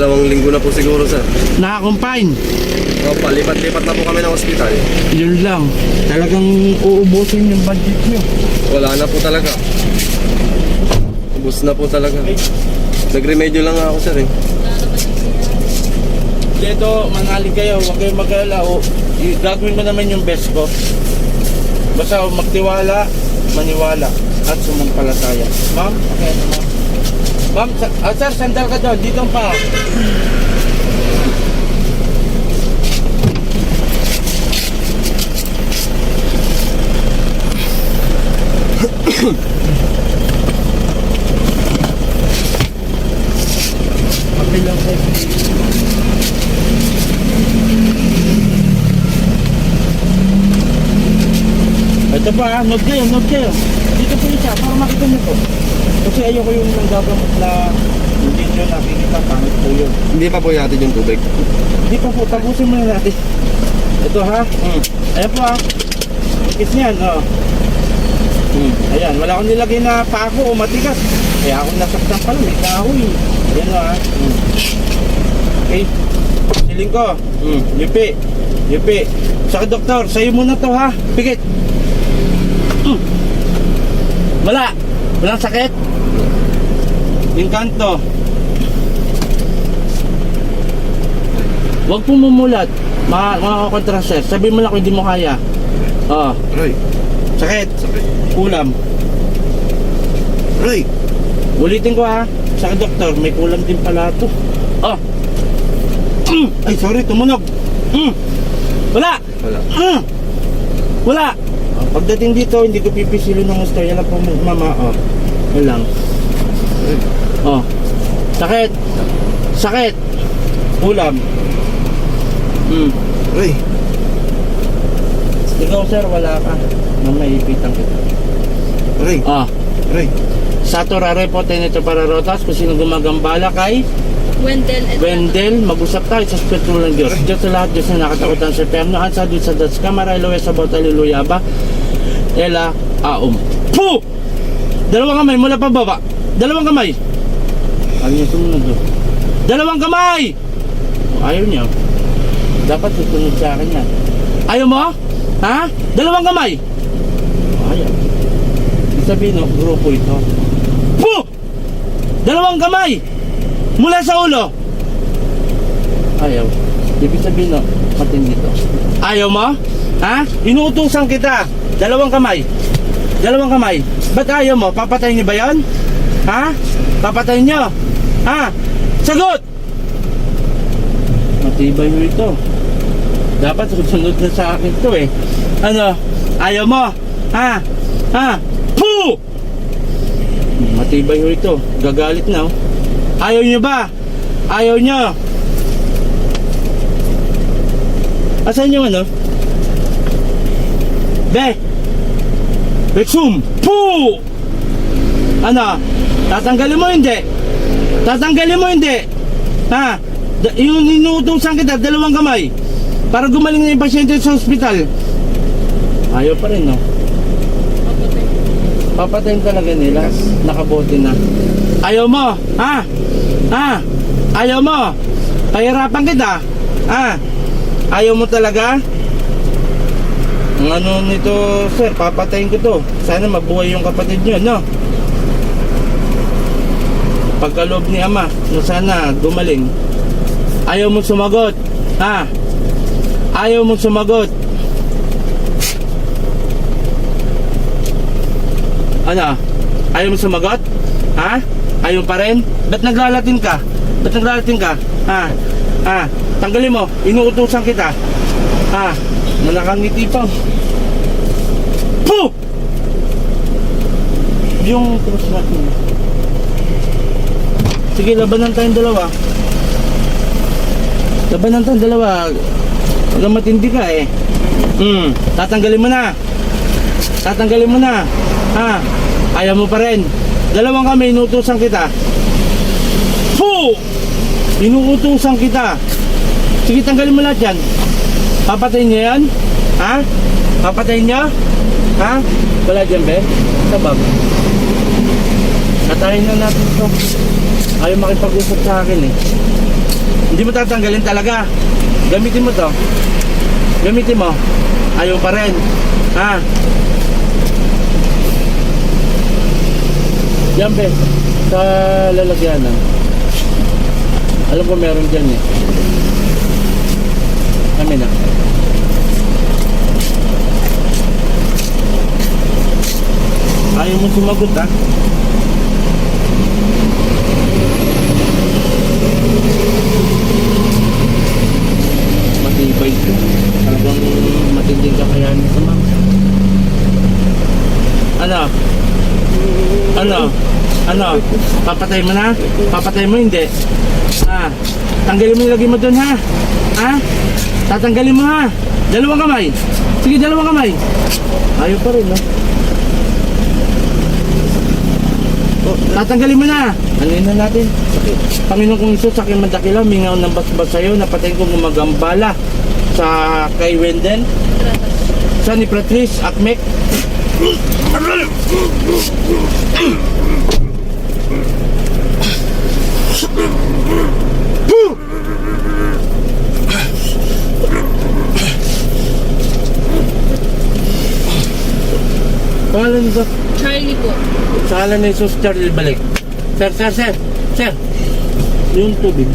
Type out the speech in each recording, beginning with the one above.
Dalawang linggo na po siguro sir. Naka-confine. O, palipat-lipat na po kami ng ospital. Yun lang. Talagang uubusin yung budget nyo. Wala na po talaga. Ubus na po talaga. Nag-remedyo lang ako sir eh. Dito, manalig kayo. Huwag kayong mag-alala. Gagawin mo naman yung best ko. Basta magtiwala, maniwala, at sumampalataya. Ma'am, okay na ma'am. Ma'am, sa- ah, sir, sandal ka doon. Dito pa. Ito pa, ah, note kayo, note kayo. Dito po isa, para makita niyo po. Kasi ayoko yung nanggagamot na hindi nyo nakikita, pangit po yun. Hindi pa po yatid yung tubig. Hindi pa po, tapusin muna natin. Ito ha, mm. ayan po ha. Kiss niyan, oh. Mm. Ayan, wala akong nilagay na pako o matigas. Kaya ako nasaktan pala, may kahoy. Ayan o ha. Mm. Okay, siling ko. Mm. Lipi, lipi. Sa doktor, sa'yo muna to ha. Pikit. Mm. Wala. Walang sakit. Yung kanto. Huwag po mumulat. Ma makakakontra sir. Sabi mo lang kung hindi mo kaya. Oh, Aray, sakit. sakit. Kulam. Aray! Ulitin ko ha. Sa doktor, may kulam din pala ito. Oh. Mm. Ay, sorry, tumunog. Mm. Wala. Wala. Mm. Wala. Oh, pagdating dito, hindi ko pipisilin ng gusto. Yan lang po, mama. Oh. Yan lang. Oh. Sakit. Sakit. Kulam. Mm. Aray! Ikaw sir, wala ka. Nang maipitan kita. Aray! Ah. Aray! Sa torare po tenito para rotas kung sino gumagambala kay Wendell and Wendell, mag-usap tayo sa Espiritu ng Diyos. Diyos sa lahat, Diyos na nakatakutan sa perno. Ansa Diyos sa das kamara, Elohe sa bot, Alleluia ba? Ela, aum. Puh! Dalawang kamay, mula pa baba. Dalawang kamay. Ano yung sumunod doon? Dalawang kamay! Ayaw niya. Dapat susunod sa akin yan. Ayaw mo? Ha? Dalawang kamay! Ayaw. Ibig sabihin, no, grupo ito. Puh! Dalawang kamay! Mula sa ulo! Ayaw. Ibig sabihin, no, matindi to. Ayaw mo? Ha? Inuutusan kita. Dalawang kamay. Dalawang kamay. Ba't ayaw mo? Papatayin niyo ba yan? Ha? Papatayin niyo? Ha? Sagot! Matibay mo ito. Dapat susunod na sa akin to eh. Ano? Ayaw mo? Ha? Ha? Puh! Matibay ho ito. Gagalit na oh. Ayaw nyo ba? Ayaw nyo. Asan yung ano? Be! Bexum! Puh! Ano? Tatanggalin mo hindi? Tatanggalin mo hindi? Ha? Da- yung inuutosan kita, dalawang kamay. Para gumaling na yung pasyente sa ospital. Ayaw pa rin, no? Papatayin talaga nila. Nakabote na. Ayaw mo? Ha? Ha? Ayaw mo? Pahirapan kita? Ha? Ayaw mo talaga? Ang ano nito, sir, papatayin ko to. Sana mabuhay yung kapatid nyo, no? Pagkaloob ni ama, na sana gumaling. Ayaw mo sumagot. Ha? Ayaw mo sumagot. Ano? Ayaw mo sumagot? Ha? Ayaw pa rin? Ba't naglalatin ka? Ba't naglalatin ka? Ha? Ha? Tanggalin mo. Inuutusan kita. Ha? Malakangiti pa. Puh! Yung cross natin. Sige, labanan tayong dalawa. Labanan tayong dalawa. Hanggang matindi ka eh. Hmm, tatanggalin mo na. Tatanggalin mo na. Ha? Ayaw mo pa rin. Dalawang kami, inuutusan kita. Fu! Inuutusan kita. Sige, tanggalin mo lahat yan. Papatayin niyo yan? Ha? Papatayin niyo? Ha? Wala dyan, be? Sabab. Katayin na natin ito. Ayaw makipag-usap sa akin eh. Hindi mo tatanggalin talaga. Gamitin mo to. Gamitin mo. Ayaw pa rin. Ha? Yan, be. Sa lalagyanan. Alam ko meron dyan eh. Kami na. Ayaw mo sumagot ha? Matibay ko. Talagang matinding kakayanin ko ma'am. Ano? Ano? Ano? Papatay mo na? Papatay mo hindi? Ha? Tanggalin mo yung lagay mo dun ha? Ha? Tatanggalin mo ha? Dalawang kamay. Sige, dalawang kamay. Ayaw pa rin, no? Oh, tatanggalin mo na. Ano na natin? Panginoon kong Isus, aking madakila, mingaw ng basbas sa'yo, napatayin kong gumagambala sa kay Wendell, sa ni Patrice, Akmek, Pangalan nito? Charlie po. Sa ngalan ni Jesus, Charlie balik. Sir, sir, sir, sir. Yung tubig.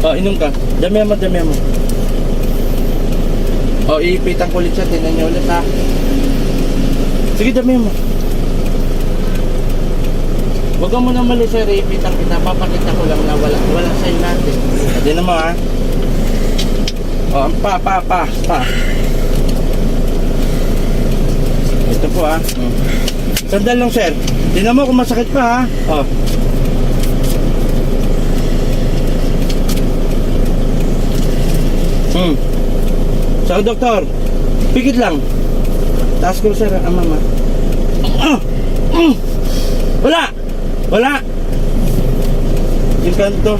Oh, inom ka. Dami mo, dami mo. Oh, iipitan ko ulit siya. Tinan niyo ulit ha. Sige, dami mo. Huwag ka muna mali sir, iipitan kita. Papakita ko lang na wala, wala sa'yo natin. Tinan mo ha. Oh, pa, pa, pa, pa. Ito po ah. Sandal lang sir. Tingnan mo kung masakit pa ha. Oh. Hmm. Sa doktor. Pikit lang. Taas ko sir ang mama. Ah! Mm! Wala! Wala! Yung kanto.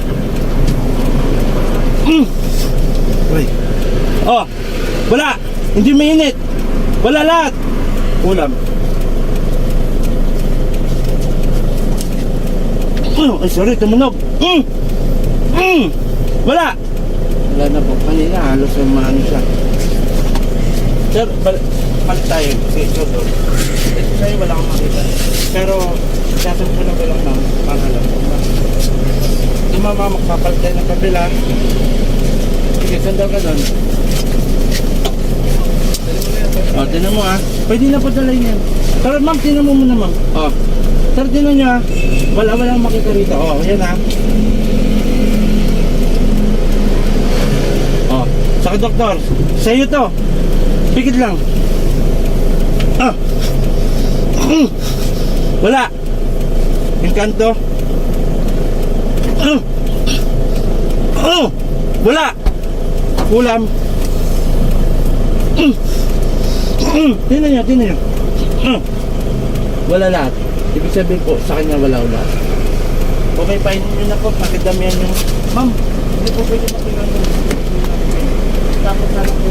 Mm! Uy. Oh! Wala! Hindi mainit! Wala lahat! Ulam. Oh, ay sorry, tumunog. Mm! Mm! Wala! Wala na po. Kanina halos yung maano siya. Sir, bal balik tayo. Sige, sir, doon. Ito sa'yo, wala kang makita. Pero, sasabi ko na ko lang ma'am, para alam ko. Di mama, magpapalit tayo ng kabila. Sige, sandal ka doon. O, oh, tinan mo ah. Pwede na po dalayin yan. Pero ma'am, tinan mo muna ma'am. O. Oh. Sir, tinan nyo ah. Wala, wala makita rito. O, oh, yan ah. O. Oh. Sa doktor. Sa iyo to. Pikit lang. Ah. Mm. Wala. Yung kanto. Ah. Oh. Wala. Ulam. Mm. Mm. Tingnan nyo, tingnan nyo. Mm. Wala lahat. Ibig sabihin po, sa kanya wala wala. Okay, painin nyo na po. Pakidamihan nyo. Ma'am, hindi po pwede makilang. Tapos na lang po.